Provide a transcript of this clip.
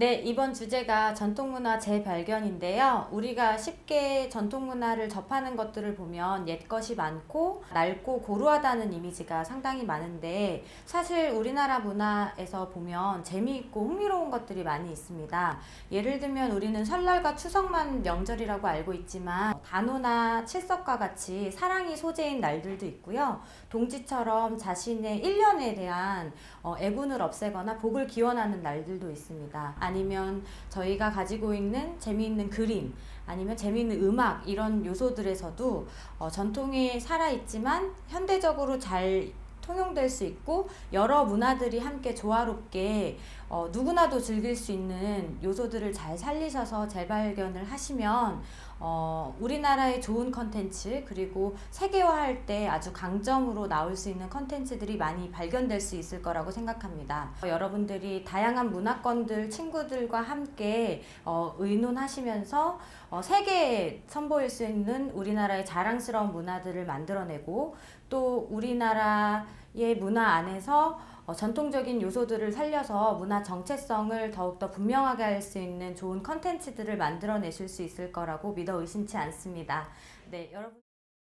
네, 이번 주제가 전통문화 재발견인데요. 우리가 쉽게 전통문화를 접하는 것들을 보면 옛것이 많고 낡고 고루하다는 이미지가 상당히 많은데 사실 우리나라 문화에서 보면 재미있고 흥미로운 것들이 많이 있습니다. 예를 들면 우리는 설날과 추석만 명절이라고 알고 있지만 단오나 칠석과 같이 사랑이 소재인 날들도 있고요. 동지처럼 자신의 일년에 대한 어, 애군을 없애거나 복을 기원하는 날들도 있습니다. 아니면 저희가 가지고 있는 재미있는 그림, 아니면 재미있는 음악 이런 요소들에서도 어, 전통이 살아있지만 현대적으로 잘 통용될 수 있고 여러 문화들이 함께 조화롭게 어, 누구나도 즐길 수 있는 요소들을 잘 살리셔서 재발견을 하시면 어, 우리나라의 좋은 컨텐츠 그리고 세계화할 때 아주 강점으로 나올 수 있는 컨텐츠들이 많이 발견될 수 있을 거라고 생각합니다. 어, 여러분들이 다양한 문화권들 친구들과 함께 어, 의논하시면서 어, 세계에 선보일 수 있는 우리나라의 자랑스러운 문화들을 만들어내고 또 우리나라의 문화 안에서 어, 전통적인 요소들을 살려서 문화 정체성을 더욱더 분명하게 할 수 있는 좋은 컨텐츠들을 만들어내실 수 있을 거라고 믿어 의심치 않습니다. 네, 여러분.